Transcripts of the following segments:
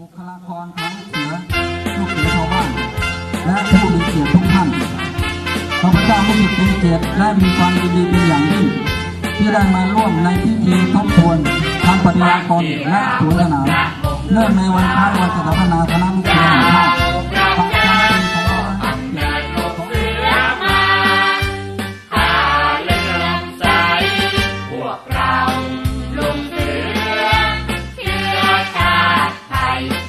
บุคลากรทั้งเสือลูกเสือชาวบ้าน และผู้มีเกียรติทุกท่านข้าพเจ้าผู้มีเกียรติและมีความยินดีเป็นอย่างยิ่งที่ได้มาร่วมในพิธีทบทวนทำปัญญากรและสวนสนามเนื่องในวันคล้าวันสถาปนาคณะมุขแห่งชาติวกเราลงเสือ life.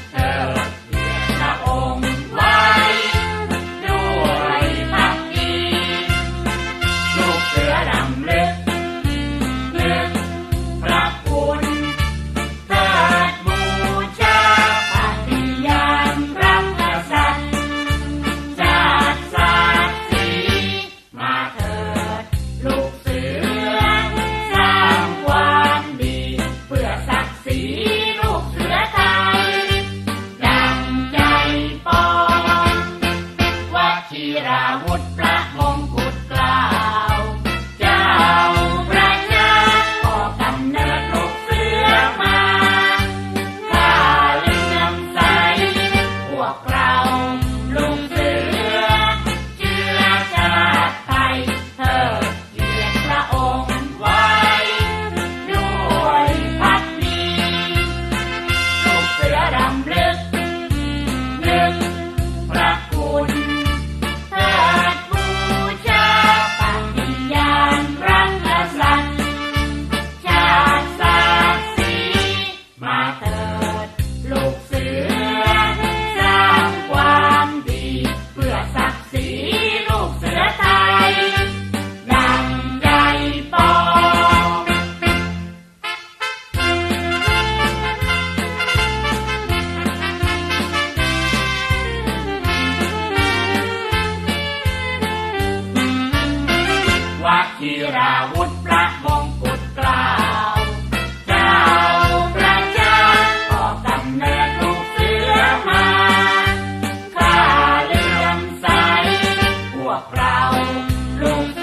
สีลูกเสือไทยดังใหญ่ปอวักีรา วกเราลุง